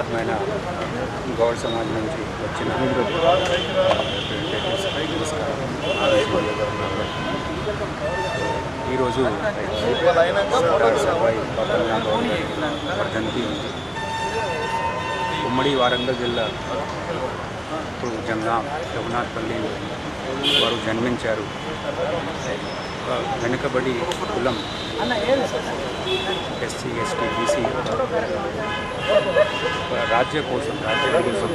అద్భుతమైన గౌడ సమాజ్ నుంచి వచ్చిన representatives కి నమస్కారం. ఈరోజు సర్దార్ సర్వాయి పాపన్న గౌడ్ గారి వర్ధంతి ఉంది. ఉమ్మడి వరంగల్ జిల్లా ఇప్పుడు జంగాం రఘునాథ్పల్లిలో వారు జన్మించారు. వెనుకబడి కులం. ఎస్సీ ఎస్టీ బీసీ రాజ్య కోసం రాజ్యం కోసం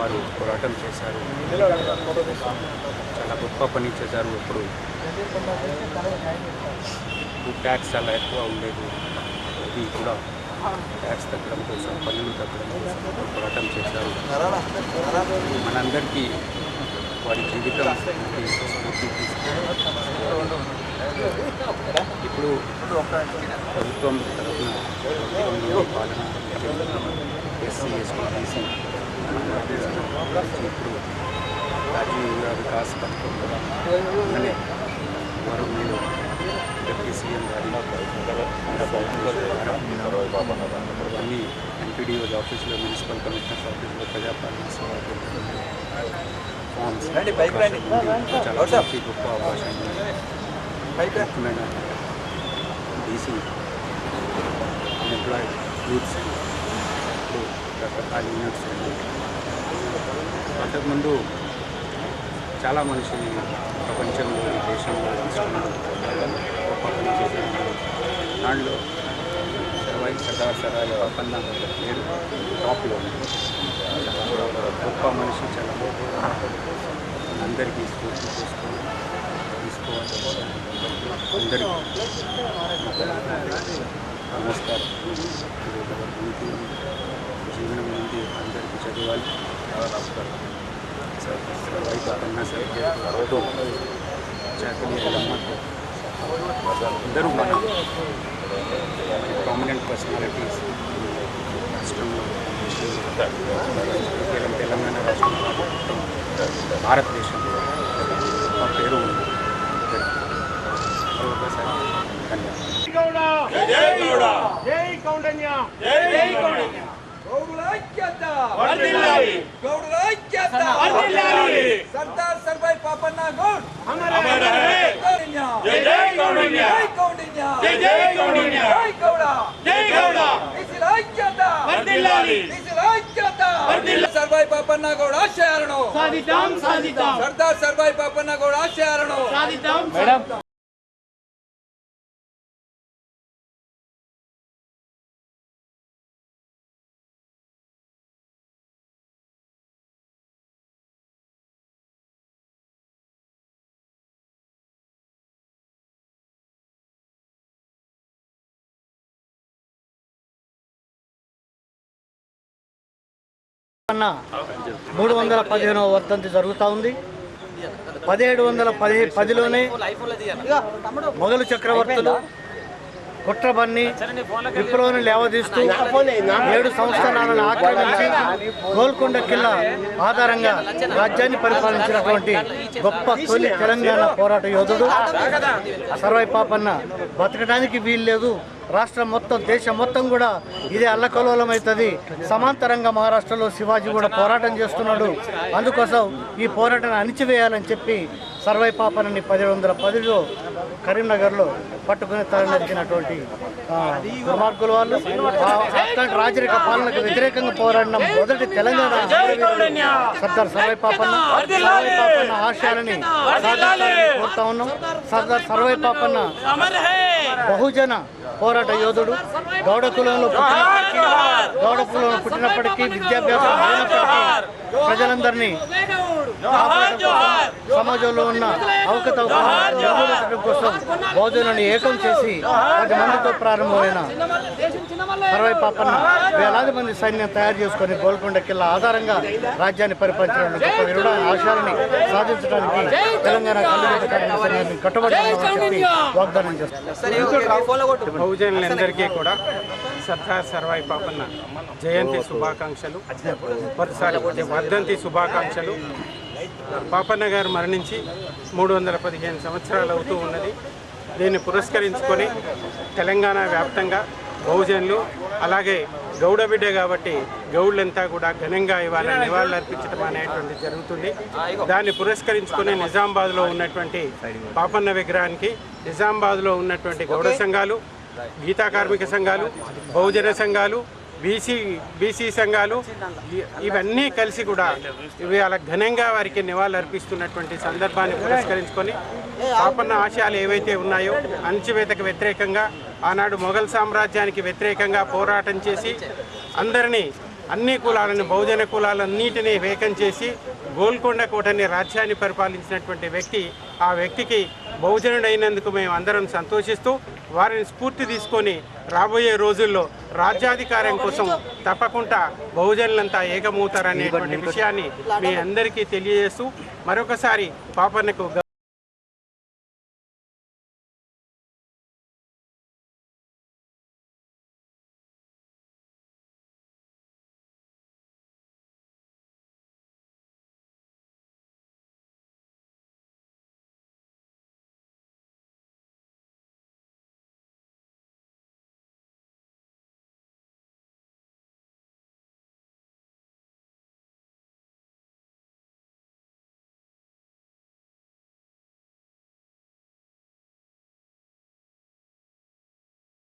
వారు పోరాటం చేశారు. చాలా గొప్ప పని చేశారు ఇప్పుడు ట్యాక్స్ చాలా ఎక్కువ ఉండేది. ఇది కూడా ట్యాక్స్ తగ్గడం కోసం పన్నులు తగ్గడం కోసం పోరాటం చేశారు. మనందరికీ వారి జీవితం ఇప్పుడు ప్రభుత్వం తరఫున పాలన ఎస్సీ ఎస్టీ బీసీ ఇప్పుడు రాజీవ్ వికాస్ పథకం అలానే వారు మీరు డిప్యూటీ సీఎం గారి అన్ని ఎంపీడీఓ ఆఫీసులో మున్సిపల్ కమిషనర్స్ ఆఫీసులో ప్రజాపాలన సేవలు ఫార్మ్స్ చాలా మంచి గొప్ప అవకాశం ముఖ్యమైన బీసీ ఎంప్లాయ్ యూత్స్ రకరకాల యూనిట్స్ అంతకుముందు చాలా మనిషి ప్రపంచంలో ఈ దేశంలో రాష్ట్రంలో గొప్ప పని చేశారు. దాంట్లో సర్వై సర్దార్ సర్వాయి ఒప్పందం పేరు టాప్లో ఉంది. చాలా గొప్ప మనిషి చాలా అందరికీ స్ఫూర్తి చేసుకొని తీసుకోవాలి అందరికీ నమస్కారం జీవనం నుండి అందరికీ చదవాలి నమస్కారం వైపు అన్నా సరే సార్ ప్రభుత్వం చాకలి ఎల్లమ్మకు అందరూ మన ప్రామినెంట్ పర్సనాలిటీస్ రాష్ట్రంలో కేవలం తెలంగాణ రాష్ట్రంలో భారతదేశంలో మా పేరు ఉంది సర్దార్ సర్వై పాపన్న గౌడ్ జై జై కౌండన్య జై కౌండిన్య జై జై కౌండిన్య జై గౌడ జై గౌడ ఐక్యత వర్ధిల్లాలి వర్ధిల్లాలి. సర్వై పాపన్న గౌడ్ ఆశయాలను. సాధిద్దాం సాధిద్దాం. సర్దార్ సర్వై పాపన్న గౌడ్ ఆశయాలను. సాధిద్దాం మేడం. అన్న మూడు వందల పదిహేనవ వర్ధంతి జరుగుతూ ఉంది. పదిహేడు వందల పది పదిలోనే మొఘలు చక్రవర్తులు కుట్రబన్ని విప్లవాన్ని లేవదీస్తూ ఏడు సంవత్సరాలను ఆక్రమించి గోల్కొండ కిల్లా ఆధారంగా రాజ్యాన్ని పరిపాలించినటువంటి గొప్ప తొలి తెలంగాణ పోరాట యోధుడు సర్వైపాపన్న బతకడానికి వీలు లేదు రాష్ట్రం మొత్తం దేశం మొత్తం కూడా ఇదే అల్లకలోలమవుతుంది. సమాంతరంగా మహారాష్ట్రలో శివాజీ కూడా పోరాటం చేస్తున్నాడు. అందుకోసం ఈ పోరాటాన్ని అణిచివేయాలని చెప్పి సర్వై పాపనని పదిహేడు వందల పదిలో కరీంనగర్లో పట్టుకుని తరలించినటువంటి దుర్మార్గుల వాళ్ళు. అట్లాంటి రాజరిక పాలనకు వ్యతిరేకంగా పోరాడిన మొదటి తెలంగాణ సర్దార్ సర్వై పాపన్న. సర్వై పాపన్న ఆశయాలని కోరుతా ఉన్నాం. సర్దార్ సర్వై పాపన్న బహుజన పోరాట యోధుడు. గౌడ కులంలో పుట్టినప్పటికీ గౌడ కులంలో పుట్టినప్పటికీ విద్యాభ్యాసం ప్రజలందరినీ సమాజంలో ఉన్న నిర్మూలించడం కోసం బౌద్ధులను ఏకం చేసి పది మందితో ప్రారంభమైన అరవై పాపన్న వేలాది మంది సైన్యం తయారు చేసుకొని గోల్కొండ కిల్లా ఆధారంగా రాజ్యాన్ని పరిపాలించడానికి గొప్ప విరుడ ఆశయాలని సాధించడానికి తెలంగాణ కట్టుబడి వాగ్దానం చేస్తారు బహుజనులందరికీ కూడా సర్దార్ సర్వాయి పాపన్న జయంతి శుభాకాంక్షలు వర్ధంతి శుభాకాంక్షలు. పాపన్న గారు మరణించి మూడు వందల పదిహేను సంవత్సరాలు అవుతూ ఉన్నది. దీన్ని పురస్కరించుకొని తెలంగాణ వ్యాప్తంగా బహుజనులు అలాగే గౌడ బిడ్డ కాబట్టి గౌడ్లంతా కూడా ఘనంగా ఇవాళ నివాళులు అర్పించడం అనేటువంటి జరుగుతుంది. దాన్ని పురస్కరించుకుని నిజామాబాద్లో ఉన్నటువంటి పాపన్న విగ్రహానికి నిజామాబాద్లో ఉన్నటువంటి గౌడ సంఘాలు గీతా కార్మిక సంఘాలు బహుజన సంఘాలు బీసీ బీసీ సంఘాలు ఇవన్నీ కలిసి కూడా ఇవాళ ఘనంగా వారికి నివాళులర్పిస్తున్నటువంటి సందర్భాన్ని పురస్కరించుకొని పాపన్న ఆశయాలు ఏవైతే ఉన్నాయో అణచివేతకు వ్యతిరేకంగా ఆనాడు మొఘల్ సామ్రాజ్యానికి వ్యతిరేకంగా పోరాటం చేసి అందరినీ అన్ని కులాలను బహుజన కులాలన్నిటినీ వేకం చేసి గోల్కొండ కోటని రాజ్యాన్ని పరిపాలించినటువంటి వ్యక్తి ఆ వ్యక్తికి బహుజనుడైనందుకు మేము అందరం సంతోషిస్తూ వారిని స్ఫూర్తి తీసుకొని రాబోయే రోజుల్లో రాజ్యాధికారం కోసం తప్పకుండా బహుజనులంతా ఏకమవుతారనేటువంటి విషయాన్ని మీ అందరికీ తెలియజేస్తూ మరొకసారి పాపన్నకు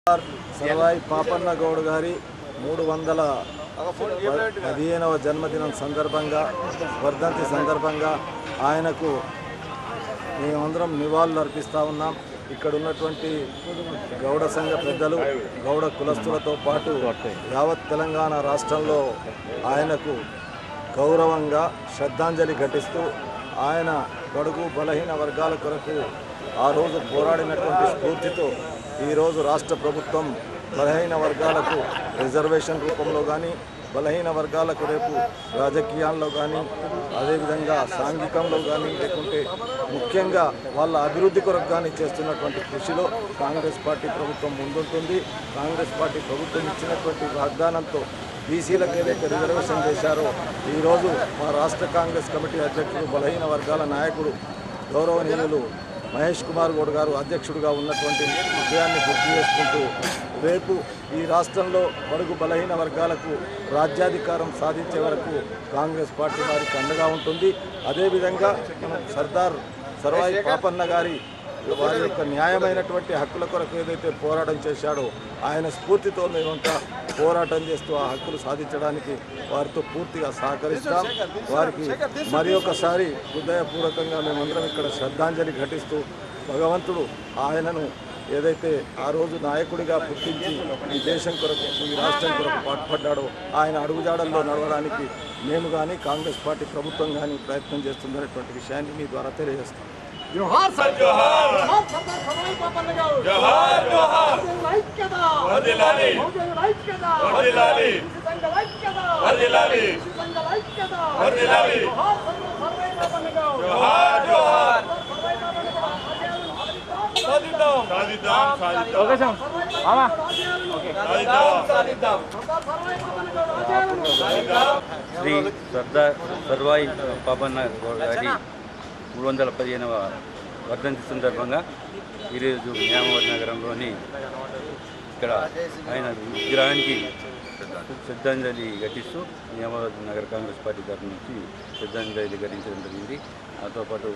సర్వాయి పాపన్న గౌడ్ గారి మూడు వందల పదిహేనవ జన్మదినం సందర్భంగా వర్ధంతి సందర్భంగా ఆయనకు మేమందరం నివాళులు అర్పిస్తూ ఉన్నాం. ఇక్కడ ఉన్నటువంటి గౌడ సంఘ పెద్దలు గౌడ కులస్తులతో పాటు యావత్ తెలంగాణ రాష్ట్రంలో ఆయనకు గౌరవంగా శ్రద్ధాంజలి ఘటిస్తూ ఆయన బడుగు బలహీన వర్గాల కొరకు ఆ రోజు పోరాడినటువంటి స్ఫూర్తితో ఈరోజు రాష్ట్ర ప్రభుత్వం బలహీన వర్గాలకు రిజర్వేషన్ రూపంలో కానీ బలహీన వర్గాలకు రేపు రాజకీయాల్లో కానీ అదేవిధంగా సాంఘికంలో కానీ లేకుంటే ముఖ్యంగా వాళ్ళ అభివృద్ధి కొరకు కానీ చేస్తున్నటువంటి కృషిలో కాంగ్రెస్ పార్టీ ప్రభుత్వం ముందుంటుంది. కాంగ్రెస్ పార్టీ ప్రభుత్వం ఇచ్చినటువంటి వాగ్దానంతో బీసీలకు ఏదైతే రిజర్వేషన్ చేశారో ఈరోజు మా రాష్ట్ర కాంగ్రెస్ కమిటీ అధ్యక్షుడు బలహీన వర్గాల నాయకుడు గౌరవనీయులు మహేష్ కుమార్ గౌడ్ గారు అధ్యక్షుడిగా ఉన్నటువంటి విషయాన్ని గుర్తు చేసుకుంటూ రేపు ఈ రాష్ట్రంలో బడుగు బలహీన వర్గాలకు రాజ్యాధికారం సాధించే వరకు కాంగ్రెస్ పార్టీ వారికి అండగా ఉంటుంది. అదేవిధంగా మనం సర్దార్ సర్వాయి పాపన్న గారి వారి యొక్క న్యాయమైనటువంటి హక్కుల కొరకు ఏదైతే పోరాటం చేశాడో ఆయన స్ఫూర్తితో మేమంతా పోరాటం చేస్తూ ఆ హక్కులు సాధించడానికి వారితో పూర్తిగా సహకరిస్తాం. వారికి మరి ఒకసారి హృదయపూర్వకంగా మేమందరం ఇక్కడ శ్రద్ధాంజలి ఘటిస్తూ భగవంతుడు ఆయనను ఏదైతే ఆ రోజు నాయకుడిగా పుట్టించి ఈ దేశం కొరకు ఈ రాష్ట్రం కొరకు పాటుపడ్డాడో ఆయన అడుగుజాడల్లో నడవడానికి మేము కానీ కాంగ్రెస్ పార్టీ ప్రభుత్వం కానీ ప్రయత్నం చేస్తుందనేటువంటి విషయాన్ని మీ ద్వారా తెలియజేస్తాం. जोहार सर जोहार हम सरदार सवाई पापा लगाओ जोहार जोहार लाइक कदा वदिलाली लाइक कदा वदिलाली संग लाइक कदा वदिलाली संग लाइक कदा वदिलाली जोहार सरदार सवाई पापा लगाओ जोहार जोहार सादिदाम सादिदाम सादिदाम ओके सम आवा ओके सादिदाम सादिदाम श्री सरदार सर्वाई पापन गाड़ी మూడు వందల పదిహేనవ వర్ధంతి సందర్భంగా ఈరోజు న్యామవరం నగరంలోని ఇక్కడ ఆయన విగ్రహానికి శ్రద్ధాంజలి ఘటిస్తూ నియామాబాద్ నగర కాంగ్రెస్ పార్టీ తరఫు నుంచి శ్రద్ధాంజలి ఘటించడం జరిగింది. నాతో పాటు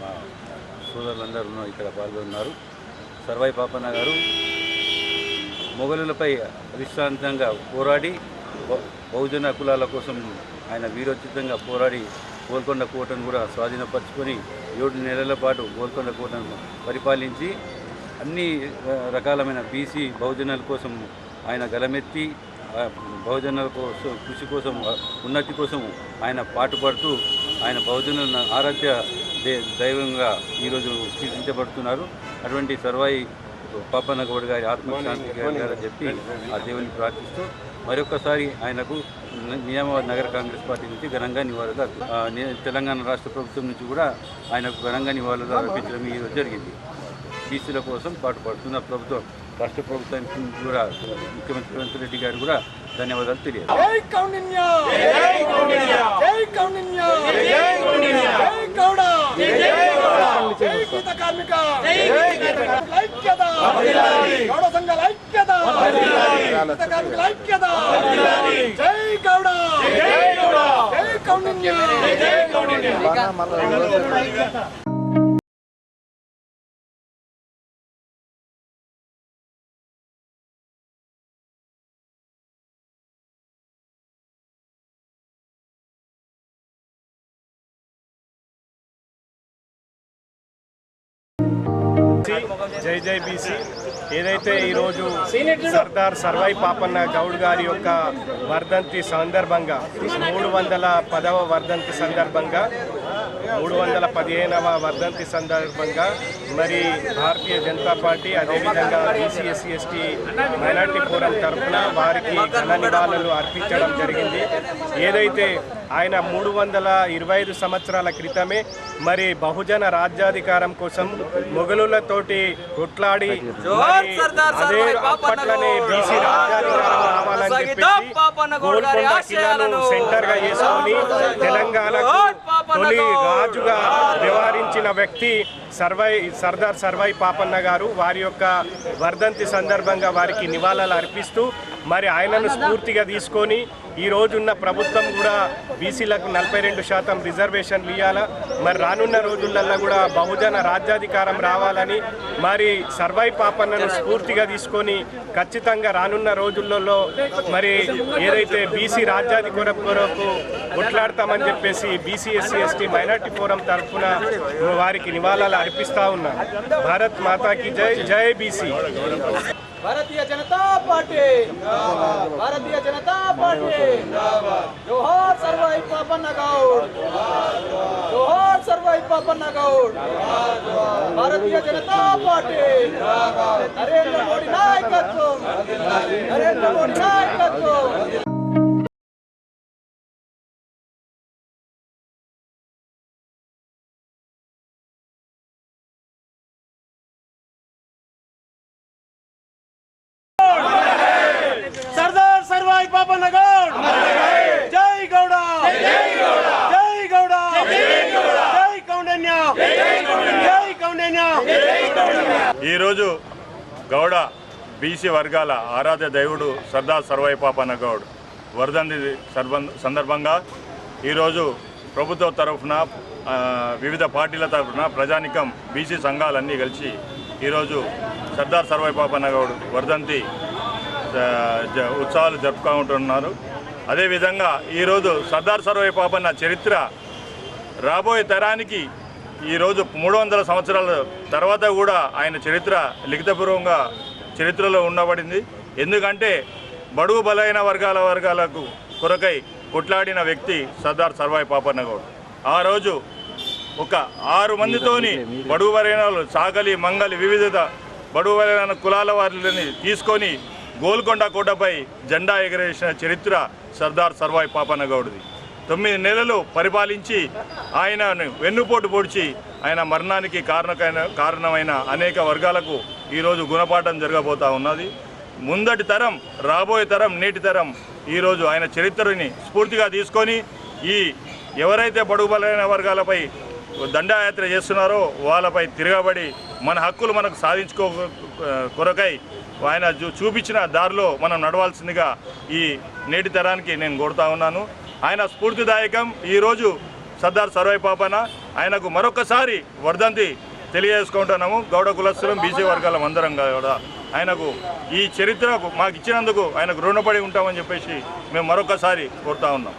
మా సోదరులందరూ ఇక్కడ పాల్గొన్నారు. సర్వాయి పాపన్న గారు మొఘలులపై అవిశ్రాంతంగా పోరాడి బహుజన కులాల కోసం ఆయన వీరోచితంగా పోరాడి గోల్కొండ కోటను కూడా స్వాధీనపరచుకొని ఏడు నెలల పాటు గోల్కొండ కోటను పరిపాలించి అన్ని రకాలమైన బీసీ బహుజనుల కోసం ఆయన గలమెత్తి బహుజనుల కోసం కృషి కోసం ఉన్నతి కోసం ఆయన పాటుపడుతూ ఆయన బహుజనుల ఆరాధ్య దే దైవంగా ఈరోజు కీర్తించబడుతున్నారు అటువంటి సర్వాయి పాపన్న గౌడ్ గారి ఆత్మశాంతి చెప్పి ఆ దేవుని ప్రార్థిస్తూ మరొకసారి ఆయనకు నిజామాబాద్ నగర కాంగ్రెస్ పార్టీ నుంచి ఘనంగా నివాళులు తెలంగాణ రాష్ట్ర ప్రభుత్వం నుంచి కూడా ఆయనకు ఘనంగా నివాళులు అర్పించడం ఈరోజు జరిగింది. బీసీల కోసం పాటుపడుతున్న ప్రభుత్వం రాష్ట్ర ప్రభుత్వానికి కూడా ముఖ్యమంత్రి రేవంత్ రెడ్డి గారు కూడా ధన్యవాదాలు తెలియదు గౌడ! గీత కార్మిక! ఐక్యత! గౌడ సంఘాల ఐక్యత! గీత కార్మికుల ఐక్యత! జై గౌడ! జై కౌండిన్య! జై జై జై బీసీ. ఏదైతే ఈరోజు సర్దార్ సర్వై పాపన్న గౌడ్ గారి యొక్క వర్ధంతి సందర్భంగా మూడు వందల పదవ వర్ధంతి సందర్భంగా మూడు వందల పదిహేనవ వర్ధంతి సందర్భంగా మరి భారతీయ జనతా పార్టీ అదేవిధంగా BC SC ST minority forum తరఫున వారికి ఘన నివాళులు అర్పించడం జరిగింది. ఏదైతే ఆయన మూడు వందల ఇరవై ఐదు సంవత్సరాల క్రితమే మరి బహుజన రాజ్యాధికారం కోసం మొఘలులతోటి కొట్లాడి అదే అప్పట్లోనే బీసీ రాజ్యాధికారం రావాలని చెప్పేసి గోల్కొండ కిల్లాను సెంటర్గా చేసుకొని తెలంగాణకు తొలి రాజుగా వ్యవహరించిన వ్యక్తి సర్వై సర్దార్ సర్వై పాపన్న గారు వారి యొక్క వర్ధంతి సందర్భంగా వారికి నివాళులు అర్పిస్తూ మరి ఆయనను స్ఫూర్తిగా తీసుకొని ఈ రోజున్న ప్రభుత్వం కూడా బీసీలకు నలభై రెండు శాతం రిజర్వేషన్లు ఇవ్వాలా మరి రానున్న రోజులల్లో కూడా బహుజన రాజ్యాధికారం రావాలని మరి సర్వై పాపన్నను స్ఫూర్తిగా తీసుకొని ఖచ్చితంగా రానున్న రోజులలో మరి ఏదైతే బీసీ రాజ్యాధికారం కొరకు కొట్లాడతామని చెప్పేసి BC SC ST minority forum తరఫున వారికి నివాళులు అర్పిస్తా ఉన్నాం భారత్ మాతాకి జై జై BC Bharatiya Janata Party Bharatiya Janata Party జోహార్ సర్వై పాపన్న గౌడ్ జోహార్ సర్వై పాపన్న గౌడ్ భారతీయ జనతా పార్టీ నరేంద్ర మోడీ నాయకత్వం నరేంద్ర మోడీ నాయకత్వం సర్దార్ సర్వాయి పాపన్న గౌడ్ జై గౌడ జై గౌడ జై గౌడ జై కౌండన్య జై కౌండన్య ఈరోజు గౌడ బీసీ వర్గాల ఆరాధ్య దైవుడు సర్దార్ సర్వైపాపన్న గౌడ్ వర్ధంతి సర్బం- సందర్భంగా ఈరోజు ప్రభుత్వ తరఫున వివిధ పార్టీల తరఫున ప్రజానికం బీసీ సంఘాలన్నీ కలిసి ఈరోజు సర్దార్ సర్వైపాపన్న గౌడ్ వర్ధంతి జ- ఉత్సవాలు జరుపుకుంటున్నారు అదేవిధంగా ఈరోజు సర్దార్ సర్వైపాపన్న చరిత్ర రాబోయే తరానికి ఈరోజు మూడు వందల సంవత్సరాల తర్వాత కూడా ఆయన చరిత్ర లిఖితపూర్వంగా చరిత్రలో ఉండబడింది. ఎందుకంటే బడుగు బలైన వర్గాల వర్గాలకు కొరకై కొట్లాడిన వ్యక్తి సర్దార్ సర్వాయి పాపన్న గౌడ్. ఆ రోజు ఒక ఆరు మందితోని బడుగు బలైన సాగలి మంగలి వివిధ బడుగు బలైన కులాల వారిని తీసుకొని గోల్కొండ కోటపై జెండా ఎగరేసిన చరిత్ర సర్దార్ సర్వాయి పాపన్న గౌడ్ది. తొమ్మిది నెలలు పరిపాలించి ఆయనను వెన్నుపోటు పొడిచి ఆయన మరణానికి కారణకైన కారణమైన అనేక వర్గాలకు ఈరోజు గుణపాఠం జరగబోతా ఉన్నది. ముందటి తరం రాబోయే తరం నేటి తరం ఈరోజు ఆయన చరిత్రని స్ఫూర్తిగా తీసుకొని ఈ ఎవరైతే బడుగు బలైన వర్గాలపై దండయాత్ర చేస్తున్నారో వాళ్ళపై తిరగబడి మన హక్కులు మనకు సాధించుకో కొరకై ఆయన చూ- చూపించిన దారిలో మనం నడవాల్సిందిగా ఈ నేటి తరానికి నేను కోరుతా ఉన్నాను. ఆయన స్ఫూర్తిదాయకం. ఈరోజు సర్దార్ సర్వై పాపన ఆయనకు మరొకసారి వర్ధంతి తెలియజేసుకుంటున్నాము. గౌడ కులస్తులం బీసీ వర్గాలం అందరం కూడా. ఆయనకు ఈ చరిత్రకు మాకు ఇచ్చినందుకు ఆయనకు రుణపడి ఉంటామని చెప్పేసి మేము మరొకసారి కోరుతా ఉన్నాం.